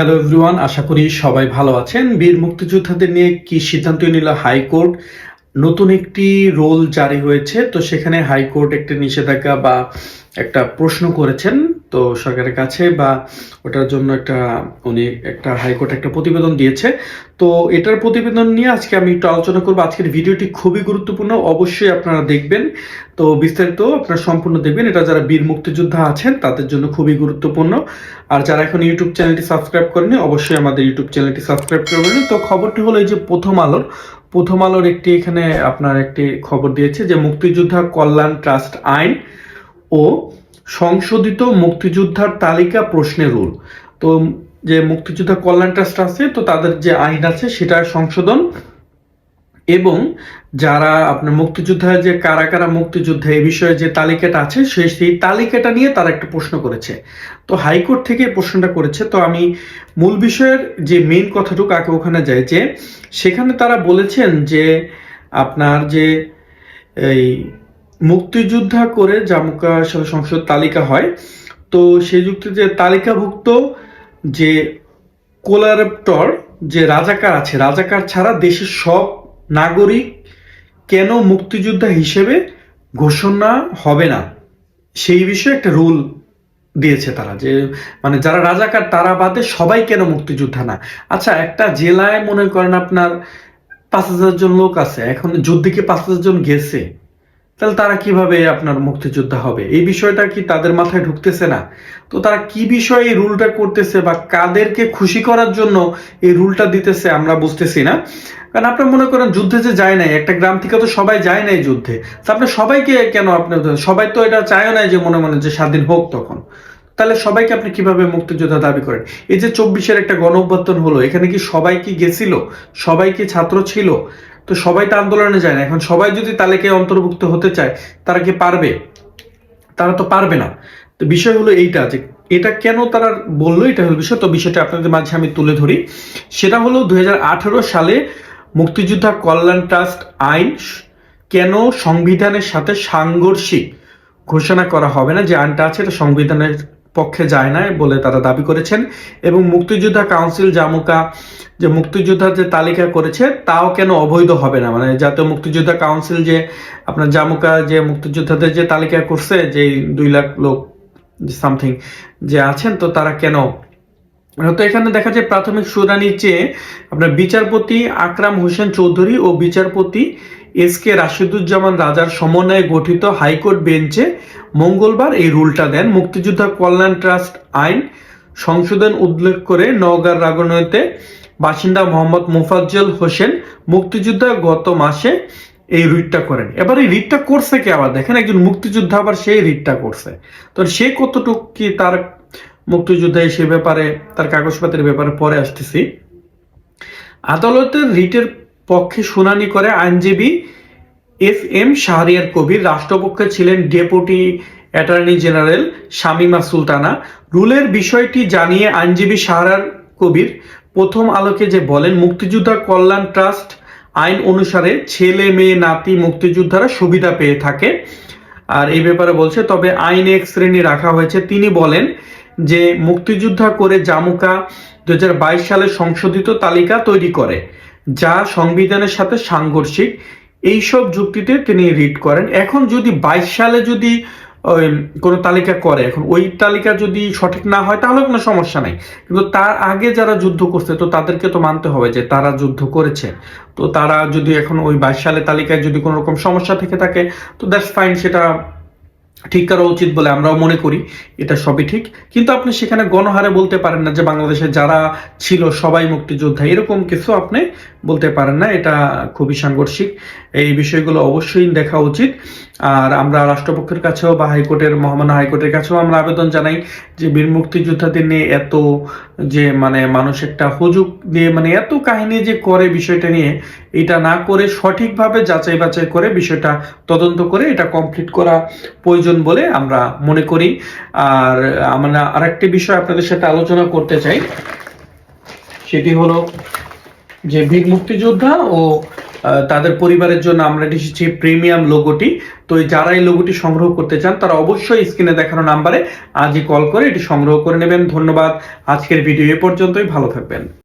Hello everyone আশা করি সবাই ভালো আছেন। বীর মুক্তিযোদ্ধাদের নিয়ে কি সিদ্ধান্ত নিল হাইকোর্ট? নতুন একটি রোল জারি হয়েছে, তো সেখানে হাইকোর্ট একটি নিষেধাজ্ঞা বা একটা প্রশ্ন করেছেন। তো সরকারের কাছে বা ওটার জন্য একটা, উনি একটা হাইকোর্ট একটা প্রতিবেদন দিয়েছে। তো এটার প্রতিবেদন নিয়ে আজকে আমি একটু আলোচনা করব। আজকের ভিডিওটি খুবই গুরুত্বপূর্ণ, অবশ্যই আপনারা দেখবেন। তো বিস্তারিত আপনারা সম্পূর্ণ দেখবেন। এটা যারা বীর মুক্তিযোদ্ধা আছেন, তাদের জন্য খুবই গুরুত্বপূর্ণ। আর যারা এখন ইউটিউব চ্যানেলটি সাবস্ক্রাইব করেনি অবশ্যই আমাদের ইউটিউব চ্যানেলটি সাবস্ক্রাইব করবেন তো খবরটি হলো এই যে প্রথম আলোর প্রথম আলোর একটি এখানে আপনার একটি খবর দিয়েছে যে মুক্তিযোদ্ধা কল্যাণ ট্রাস্ট আইন ও সংশোধিত মুক্তিযোদ্ধার তালিকা প্রশ্নের রুল। তো যে মুক্তিযোদ্ধা কল্যাণ ট্রাস্ট আছে, তো তাদের যে আইন আছে সেটা সংশোধন। এবং যারা আপনার মুক্তিযোদ্ধা, যে কারা কারা মুক্তিযোদ্ধা এই বিষয়ে যে তালিকাটা আছে সেই সেই তালিকাটা নিয়ে তারা একটা প্রশ্ন করেছে। তো হাইকোর্ট থেকে প্রশ্নটা করেছে। তো আমি মূল বিষয়ের যে মেইন কথাটুকু আগে ওখানে যায় যে সেখানে তারা বলেছেন যে আপনার যে এই মুক্তিযোদ্ধা করে জামুকা সংসদ তালিকা হয়। তো সেই যুক্তিতে তালিকাভুক্ত যে কোলারেপ্টর, যে রাজাকার আছে, রাজাকার ছাড়া দেশের সব নাগরিক কেন মুক্তিযোদ্ধা হিসেবে ঘোষণা হবে না? সেই বিষয়ে একটা রুল দিয়েছে তারা যে মানে যারা রাজাকার তারা বাদে সবাই কেন মুক্তিযোদ্ধা না? আচ্ছা একটা জেলায় মনে করেন আপনার পাঁচ হাজার জন লোক আছে, এখন যুদ্ধে কি পাঁচ হাজার জন গেছে? তাহলে তারা কীভাবে আপনার মুক্তিযোদ্ধা হবে? এই বিষয়টা কি তাদের মাথায় ঢুকতেছে না? তো তারা কি বিষয়ে এই রুলটা করতেছে বা কাদেরকে খুশি করার জন্য এই রুলটা দিতেছে আমরা বুঝতেছি না। কারণ আপনার মনে করেন যুদ্ধে যে যায় নাই, একটা গ্রাম থেকে তো সবাই যায় নাই যুদ্ধে। আপনি সবাইকে কেন আপনি সবাই তো এটা চায় নাই যে মনে মনে যে স্বাধীন হোক তখন। তাহলে সবাইকে আপনি কীভাবে মুক্তিযোদ্ধা দাবি করেন? এই যে চব্বিশের একটা গণ অভ্যর্থন হলো, এখানে কি সবাই কি গেছিল? সবাই কি ছাত্র ছিল? তো সবাই তো আন্দোলনে যায় না। এখন সবাই যদি তালিকায় অন্তর্ভুক্ত হতে চায়, তারা কি পারবে? তারা তো পারবে না। তো বিষয় হলো এইটা যে, এটা কেন তারা বলল, এটা হলো বিষয়। তো বিষয়টা আপনাদের মাঝে আমি তুলে ধরি। সেটা হলো দুই হাজার আঠারো সালে মুক্তিযোদ্ধা কল্যাণ ট্রাস্ট আইন কেন সংবিধানের সাথে সাংঘর্ষিক ঘোষণা করা হবে না? যে আইনটা আছে, এটা সংবিধানের পক্ষে যায় না বলে তারা দাবি করেছেন এবং মুক্তিযোদ্ধা কাউন্সিল জামুকা যে মুক্তিযোদ্ধার যে তালিকা করেছে তাও কেন অবৈধ হবে না? মানে জাতীয় মুক্তিযোদ্ধা কাউন্সিল যে আপনার জামুকা যে মুক্তিযোদ্ধাদের যে তালিকা করছে, যে দুই লাখ লোক সামথিং যে আছেন, তো তারা কেন? তো এখানে দেখা যায় প্রাথমিক শুনানির চেয়ে আপনার বিচারপতি আকরাম হোসেন চৌধুরী ও বিচারপতি এস কে রাশিদুজ্জামান রাজার সমন্বয়ে গঠিত হাইকোর্ট বেঞ্চে মঙ্গলবার এই রুলটা দেন মুক্তিযোদ্ধা কল্যাণ ট্রাস্ট আইন সংশোধন উল্লেখ করে নওগাঁর রাগনৈতে বাসিন্দা মোহাম্মদ মুফাজ্জল হোসেন মুক্তিযোদ্ধা গত মাসে এই রিটটা করেন। এবার এই রিটটা করছে কে আবার? দেখেন একজন মুক্তিযোদ্ধা আবার সেই রিটটা করছে। তো সে কতটুকু কি তার মুক্তিযোদ্ধা সে ব্যাপারে, তার কাগজপত্রের ব্যাপারে পরে আসতেছি। আদালতের রিটের পক্ষে শুনানি করে আইনজীবী এফ এম শাহরিয়ার কবির রাষ্ট্রপক্ষে ছিলেন deputy attorney general Shamima Sultana. রুলের বিষয়টি জানিয়ে আইনজীবী শাহরার কবির প্রথম আলোকে যে বলেন, মুক্তিযোদ্ধা কল্যাণ ট্রাস্ট আইন অনুসারে ছেলে, মেয়ে, নাতি মুক্তিযোদ্ধারা সুবিধা পেয়ে থাকে। আর এই ব্যাপারে বলছে, তবে আইন এক শ্রেণি রাখা হয়েছে। তিনি বলেন যে, মুক্তিযোদ্ধা করে জামুকা দু হাজার বাইশ সালে সংশোধিত তালিকা তৈরি করে, যা সংবিধানের সাথে সাংঘর্ষিক। এইসব যুক্তিতে তিনি রিড করেন। এখন যদি বাইশ সালে যদি কোনো তালিকা করে, এখন ওই তালিকা যদি সঠিক না হয়, তাহলে কোনো সমস্যা নাই। কিন্তু তার আগে যারা যুদ্ধ করছে, তো তাদেরকে তো মানতে হবে যে তারা যুদ্ধ করেছে। তো তারা যদি এখন ওই বাইশ সালে তালিকায় যদি কোনো রকম সমস্যা থেকে থাকে, তো দ্যাটস ফাইন সেটা ঠিক করা উচিত বলে আমরাও মনে করি, এটা সবই ঠিক। কিন্তু আপনি সেখানে গণহারে বলতে পারেন না যে বাংলাদেশে যারা ছিল সবাই মুক্তিযোদ্ধা, এরকম কিছু আপনি বলতে পারেন না, এটা খুবই সাংঘর্ষিক। এই বিষয়গুলো অবশ্যই দেখা উচিত। আর আমরা রাষ্ট্রপক্ষের কাছেও বা হাইকোর্টের, মহামান্য হাইকোর্টের কাছেও আমরা আবেদন জানাই যে বীর মুক্তিযোদ্ধাদের নিয়ে এত যে মানে মানুষ একটা হুজুক দিয়ে মানে এত কাহিনী যে করে বিষয়টা নিয়ে এটা না করে সঠিকভাবে যাচাই বাছাই করে বিষয়টা তদন্ত করে এটা কমপ্লিট করা প্রয়োজন বলে আমরা মনে করি। আর আমরা আরেকটি বিষয় আপনাদের সাথে আলোচনা করতে চাই। সেটি হলো যে বীর মুক্তিযোদ্ধা ও তাদের পরিবারের জন্য আমরা এসেছি প্রিমিয়াম লোগোটি। তো যারা এই লোগোটি সংগ্রহ করতে চান, তারা অবশ্যই স্ক্রিনে দেখানো নাম্বারে আজই কল করে এটি সংগ্রহ করে নেবেন। ধন্যবাদ। আজকের ভিডিও এ পর্যন্তই। ভালো থাকবেন।